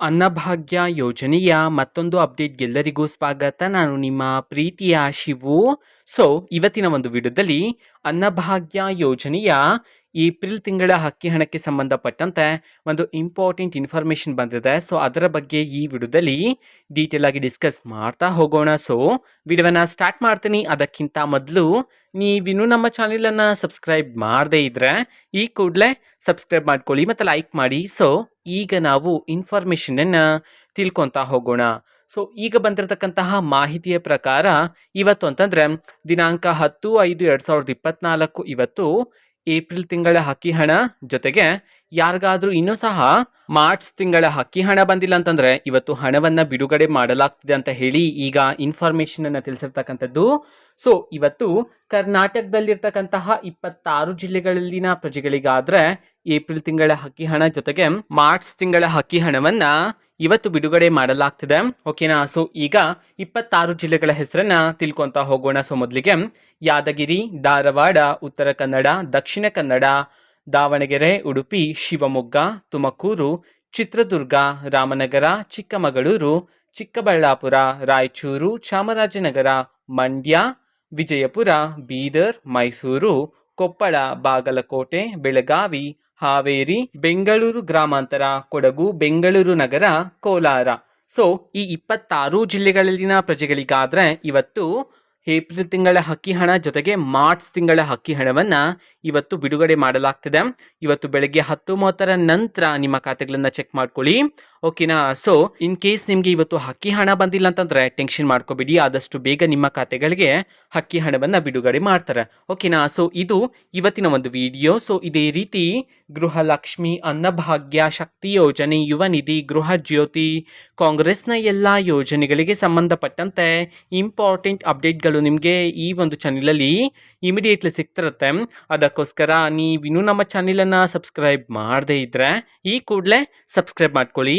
ಅನ್ನಭಾಗ್ಯ ಯೋಜನೆಯ ಮತ್ತೊಂದು ಅಪ್ಡೇಟ್ಗೆಲ್ಲರಿಗೂ ಸ್ವಾಗತ. ನಾನು ನಿಮ್ಮ ಪ್ರೀತಿಯ ಶಿವು. ಸೊ ಇವತ್ತಿನ ಒಂದು ವಿಡಿಯೋದಲ್ಲಿ ಅನ್ನಭಾಗ್ಯ ಯೋಜನೆಯ ಏಪ್ರಿಲ್ ತಿಂಗಳ ಅಕ್ಕಿ ಹಣಕ್ಕೆ ಸಂಬಂಧಪಟ್ಟಂತೆ ಒಂದು ಇಂಪಾರ್ಟೆಂಟ್ ಇನ್ಫಾರ್ಮೇಷನ್ ಬಂದಿದೆ. ಸೊ ಅದರ ಬಗ್ಗೆ ಈ ವಿಡಿಯೋದಲ್ಲಿ ಡೀಟೇಲ್ ಆಗಿ ಡಿಸ್ಕಸ್ ಮಾಡ್ತಾ ಹೋಗೋಣ. ಸೊ ವಿಡಿಯೋನ ಸ್ಟಾರ್ಟ್ ಮಾಡ್ತೀನಿ. ಅದಕ್ಕಿಂತ ಮೊದಲು ನೀವಿನ್ನೂ ನಮ್ಮ ಚಾನೆಲನ್ನು ಸಬ್ಸ್ಕ್ರೈಬ್ ಮಾಡದೇ ಇದ್ರೆ ಈ ಕೂಡಲೇ ಸಬ್ಸ್ಕ್ರೈಬ್ ಮಾಡ್ಕೊಳ್ಳಿ ಮತ್ತು ಲೈಕ್ ಮಾಡಿ. ಸೊ ಈಗ ನಾವು ಇನ್ಫಾರ್ಮೇಷನನ್ನು ತಿಳ್ಕೊತಾ ಹೋಗೋಣ. ಸೊ ಈಗ ಬಂದಿರತಕ್ಕಂತಹ ಮಾಹಿತಿಯ ಪ್ರಕಾರ ಇವತ್ತು ಅಂತಂದರೆ ದಿನಾಂಕ ಹತ್ತು ಐದು ಎರಡು ಸಾವಿರದ ಇಪ್ಪತ್ನಾಲ್ಕು ಇವತ್ತು ಏಪ್ರಿಲ್ ತಿಂಗಳ ಹಕ್ಕಿ ಹಣ ಜೊತೆಗೆ ಯಾರಿಗಾದ್ರೂ ಇನ್ನೂ ಸಹ ಮಾರ್ಚ್ ತಿಂಗಳ ಹಕ್ಕಿ ಹಣ ಬಂದಿಲ್ಲ ಅಂತಂದ್ರೆ ಇವತ್ತು ಹಣವನ್ನ ಬಿಡುಗಡೆ ಮಾಡಲಾಗ್ತಿದೆ ಅಂತ ಹೇಳಿ ಈಗ ಇನ್ಫಾರ್ಮೇಶನ್ ಅನ್ನ ತಿಳಿಸಿರ್ತಕ್ಕಂಥದ್ದು. ಸೊ ಇವತ್ತು ಕರ್ನಾಟಕದಲ್ಲಿರ್ತಕ್ಕಂತಹ ಇಪ್ಪತ್ತಾರು ಜಿಲ್ಲೆಗಳಲ್ಲಿನ ಪ್ರಜೆಗಳಿಗಾದ್ರೆ ಏಪ್ರಿಲ್ ತಿಂಗಳ ಹಕ್ಕಿ ಹಣ ಜೊತೆಗೆ ಮಾರ್ಚ್ ತಿಂಗಳ ಹಕ್ಕಿ ಹಣವನ್ನ ಇವತ್ತು ಬಿಡುಗಡೆ ಮಾಡಲಾಗ್ತಿದೆ. ಓಕೆನಾ? ಸೊ ಈಗ ಇಪ್ಪತ್ತಾರು ಜಿಲ್ಲೆಗಳ ಹೆಸರನ್ನ ತಿಳ್ಕೊಂತ ಹೋಗೋಣ. ಸೊ ಮೊದಲಿಗೆ ಯಾದಗಿರಿ, ಧಾರವಾಡ, ಉತ್ತರ ಕನ್ನಡ, ದಕ್ಷಿಣ ಕನ್ನಡ, ದಾವಣಗೆರೆ, ಉಡುಪಿ, ಶಿವಮೊಗ್ಗ, ತುಮಕೂರು, ಚಿತ್ರದುರ್ಗ, ರಾಮನಗರ, ಚಿಕ್ಕಮಗಳೂರು, ಚಿಕ್ಕಬಳ್ಳಾಪುರ, ರಾಯಚೂರು, ಚಾಮರಾಜನಗರ, ಮಂಡ್ಯ, ವಿಜಯಪುರ, ಬೀದರ್, ಮೈಸೂರು, ಕೊಪ್ಪಳ, ಬಾಗಲಕೋಟೆ, ಬೆಳಗಾವಿ ಹಾವೇರಿ, ಬೆಂಗಳೂರು ಗ್ರಾಮಾಂತರ, ಕೊಡಗು, ಬೆಂಗಳೂರು ನಗರ, ಕೋಲಾರ. ಸೊ ಈ ಇಪ್ಪತ್ತಾರು ಜಿಲ್ಲೆಗಳಲ್ಲಿನ ಪ್ರಜೆಗಳಿಗಾದ್ರೆ ಇವತ್ತು ಏಪ್ರಿಲ್ ತಿಂಗಳ ಹಕ್ಕಿ ಹಣ ಜೊತೆಗೆ ಮಾರ್ಚ್ ತಿಂಗಳ ಹಕ್ಕಿ ಹಣವನ್ನ ಇವತ್ತು ಬಿಡುಗಡೆ ಮಾಡಲಾಗ್ತಿದೆ. ಇವತ್ತು ಬೆಳಗ್ಗೆ ಹತ್ತು ಮೂವತ್ತರ ನಂತರ ನಿಮ್ಮ ಖಾತೆಗಳನ್ನು ಚೆಕ್ ಮಾಡ್ಕೊಳ್ಳಿ. ಓಕೆನಾ? ಸೊ ಇನ್ ಕೇಸ್ ನಿಮಗೆ ಇವತ್ತು ಹಕ್ಕಿ ಹಣ ಬಂದಿಲ್ಲ ಅಂತಂದ್ರೆ ಟೆನ್ಷನ್ ಮಾಡ್ಕೋಬೇಡಿ. ಆದಷ್ಟು ಬೇಗ ನಿಮ್ಮ ಖಾತೆಗಳಿಗೆ ಹಕ್ಕಿ ಹಣವನ್ನು ಬಿಡುಗಡೆ ಮಾಡ್ತಾರೆ. ಓಕೆನಾ? ಸೊ ಇದು ಇವತ್ತಿನ ಒಂದು ವಿಡಿಯೋ ಸೊ ಇದೇ ರೀತಿ ಗೃಹಲಕ್ಷ್ಮಿ ಅನ್ನಭಾಗ್ಯ ಶಕ್ತಿ ಯೋಜನೆ, ಯುವ ನಿಧಿ, ಗೃಹ ಜ್ಯೋತಿ, ಕಾಂಗ್ರೆಸ್ನ ಎಲ್ಲ ಯೋಜನೆಗಳಿಗೆ ಸಂಬಂಧಪಟ್ಟಂತೆ ಇಂಪಾರ್ಟೆಂಟ್ ಅಪ್ಡೇಟ್ಗಳು ನಿಮಗೆ ಈ ಒಂದು ಚಾನಲಲ್ಲಿ ಇಮಿಡಿಯೇಟ್ಲಿ ಸಿಗ್ತಿರುತ್ತೆ. ಅದಕ್ಕೋಸ್ಕರ ನೀವಿನ್ನೂ ನಮ್ಮ ಚಾನಲನ್ನು ಸಬ್ಸ್ಕ್ರೈಬ್ ಮಾಡದೇ ಇದ್ದರೆ ಈ ಕೂಡಲೇ ಸಬ್ಸ್ಕ್ರೈಬ್ ಮಾಡ್ಕೊಳ್ಳಿ.